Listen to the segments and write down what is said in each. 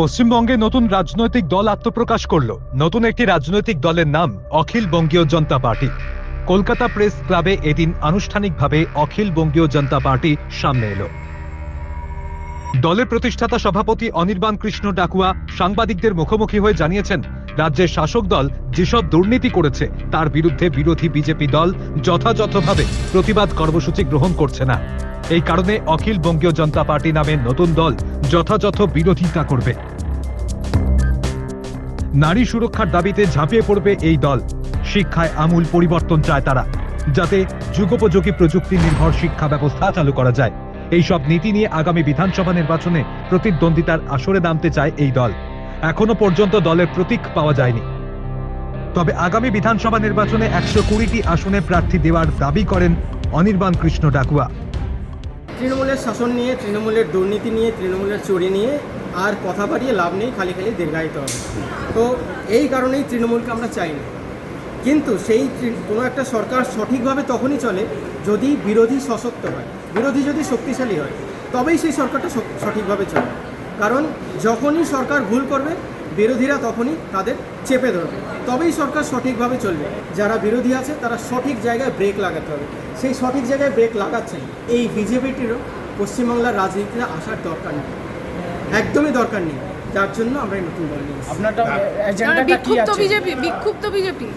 পশ্চিমবঙ্গে নতুন রাজনৈতিক দল আত্মপ্রকাশ করল। নতুন একটি রাজনৈতিক দলের নাম অখিল বঙ্গীয় জনতা পার্টি। কলকাতা প্রেস ক্লাবে এদিন আনুষ্ঠানিকভাবে অখিল বঙ্গীয় জনতা পার্টি সামনে এলো। দলের প্রতিষ্ঠাতা সভাপতি অনির্বাণ কৃষ্ণ ডাকুয়া সাংবাদিকদের মুখোমুখি হয়ে জানিয়েছেন, রাজ্যের শাসক দল যেসব দুর্নীতি করেছে, তার বিরুদ্ধে বিরোধী বিজেপি দল যথাযথভাবে প্রতিবাদ কর্মসূচি গ্রহণ করছে না। এই কারণে অখিল বঙ্গীয় জনতা পার্টি নামে নতুন দল যথাযথ বিরোধিতা করবে। নারী সুরক্ষার দাবিতে ঝাঁপিয়ে পড়বে এই দল। শিক্ষায় আমূল পরিবর্তন চায় তারা, যাতে যুগোপযোগী প্রযুক্তি নির্ভর শিক্ষা ব্যবস্থা চালু করা যায়। এই সব নীতি নিয়ে আগামী বিধানসভা নির্বাচনে প্রতিদ্বন্দ্বিতার আসরে নামতে চায় এই দল। এখনও পর্যন্ত দলের প্রতীক পাওয়া যায়নি। তবে আগামী বিধানসভা নির্বাচনে একশো কুড়িটি আসনে প্রার্থী দেওয়ার দাবি করেন অনির্বাণ কৃষ্ণ ডাকুয়া। তৃণমূলের শাসন নিয়ে, তৃণমূলের দুর্নীতি নিয়ে, তৃণমূলের চুরি নিয়ে আর কথা বাড়িয়ে লাভ নেই, খালি খালি দীর্ঘায়িত হবে। তো এই কারণেই তৃণমূলকে আমরা চাই না। কিন্তু সেই কোনো একটা সরকার সঠিকভাবে তখনই চলে যদি বিরোধী সশক্ত হয়, বিরোধী যদি শক্তিশালী হয়, তবেই সেই সরকারটা সঠিকভাবে চলে। কারণ যখনই সরকার ভুল করবে বিরোধীরা তখনই তাদের চেপে ধরবে। তবেই সরকার সঠিকভাবে চলবে। যারা বিরোধী আছে তারা সঠিক জায়গায় ব্রেক লাগাতে হবে। সেই সঠিক জায়গায় ব্রেক লাগাচ্ছেন এই বিজেপিটিরও পশ্চিমবাংলার রাজনীতিতে আসার দরকার নেই। একদমই দরকার নেই। যার জন্য আমরা এই নতুন দল বিজেপি বিক্ষুব্ধ বিজেপি।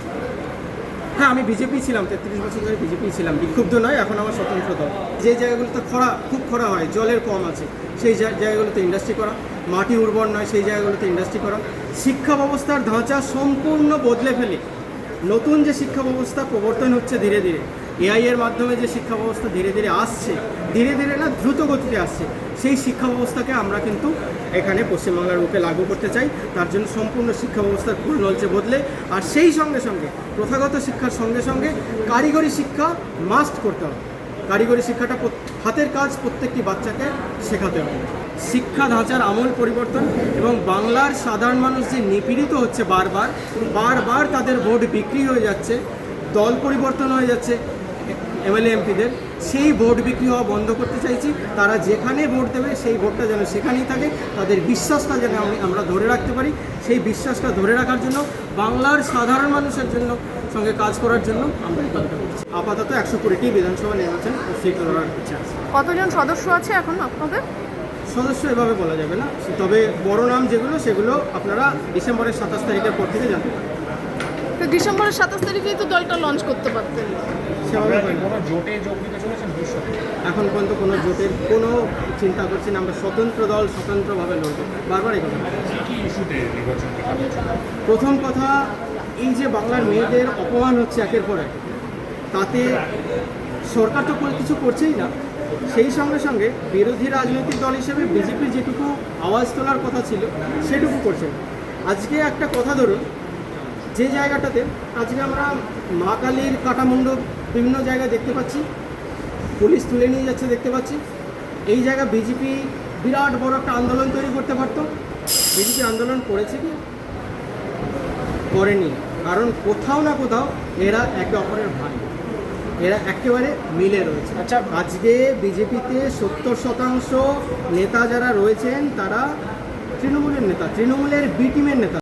হ্যাঁ আমি বিজেপি ছিলাম তেত্রিশ বছর ধরে বিজেপি ছিলাম। বিক্ষুব্ধ নয় এখন আমার স্বতন্ত্র দল। যে জায়গাগুলোতে খরা খুব খরা হয় জলের কম আছে সেই জায়গাগুলোতে ইন্ডাস্ট্রি করা। মাটি উর্বর নয়, সেই জায়গাগুলোতে ইন্ডাস্ট্রি করা। শিক্ষা ব্যবস্থার ধাঁচা সম্পূর্ণ বদলে ফেলে। নতুন যে শিক্ষা ব্যবস্থা প্রবর্তন হচ্ছে ধীরে ধীরে এআই এর মাধ্যমে যে শিক্ষা ব্যবস্থা ধীরে ধীরে আসছে, ধীরে ধীরে না দ্রুত গতিতে আসছে, সেই শিক্ষা ব্যবস্থাকে আমরা কিন্তু এখানে পশ্চিমবাংলার বুকে লাগু করতে চাই। তার জন্য সম্পূর্ণ শিক্ষা ব্যবস্থার ফুল নলচে বদলে। আর সেই সঙ্গে সঙ্গে, প্রথাগত শিক্ষার সঙ্গে সঙ্গে কারিগরি শিক্ষা মাস্ট করতে হবে। কারিগরি শিক্ষাটা হাতের কাজ প্রত্যেকটি বাচ্চাকে শেখাতে হবে। শিক্ষা ধাঁচার আমল পরিবর্তন এবং বাংলার সাধারণ মানুষ যে নিপীড়িত হচ্ছে বারবার বারবার তাদের ভোট বিক্রি হয়ে যাচ্ছে, দল পরিবর্তন হয়ে যাচ্ছে এমএলএ এমপিদের সেই ভোট বিক্রি হওয়া বন্ধ করতে চাইছি। তারা যেখানে ভোট দেবে সেই ভোটটা যেন সেখানেই থাকে। তাদের বিশ্বাসটা যেন আমি- আমরা ধরে রাখতে পারি। সেই বিশ্বাসটা ধরে রাখার জন্য বাংলার সাধারণ মানুষের জন্য সঙ্গে কাজ করার জন্য আমরা এই কাজটা করছি। আপাতত একশো কুড়িটি বিধানসভা নির্বাচন সিট লড়ার ইচ্ছা আছে কতজন সদস্য আছে এখন আপনাদের? সদস্য এভাবে বলা যাবে না। তবে বড় নাম যেগুলো সেগুলো আপনারা ডিসেম্বরের সাতাশ তারিখের পর থেকে জানতে পারবেন। তো ডিসেম্বরের সাতাশ তারিখেই তো দলটা লঞ্চ করতে পারতেন। সেভাবে হয়নি। কোনো জোটে যোগ দিতে চলেছেন ভবিষ্যতে? এখন পর্যন্ত কোনো জোটের কোনো চিন্তা করছি না আমরা স্বতন্ত্র দল স্বতন্ত্রভাবে লড়বো। বারবার এই কথা। প্রথম কথা এই যে বাংলার মেয়েদের অপমান হচ্ছে একের পর এক তাতে সরকার তো কিছু করছেই না। সেই সঙ্গে সঙ্গে বিরোধী রাজনৈতিক দল হিসেবে বিজেপির যেটুকু আওয়াজ তোলার কথা ছিল সেটুকু করছে আজকে একটা কথা ধরুন যে জায়গাটাতে আজকে আমরা মা কালীর কাটামুন্ড বিভিন্ন জায়গায় দেখতে পাচ্ছি পুলিশ তুলে নিয়ে যাচ্ছে দেখতে পাচ্ছি। এই জায়গা বিজেপি বিরাট বড় একটা আন্দোলন তৈরি করতে পারতো। বিজেপি আন্দোলন করেছে কি? করেনি। কারণ কোথাও না কোথাও এরা একে অপরের ভাই। এরা একেবারে মিলে রয়েছে। আচ্ছা। আজকে বিজেপিতে সত্তর শতাংশ নেতা যারা রয়েছেন তারা তৃণমূলের নেতা তৃণমূলের বি টিমের নেতা।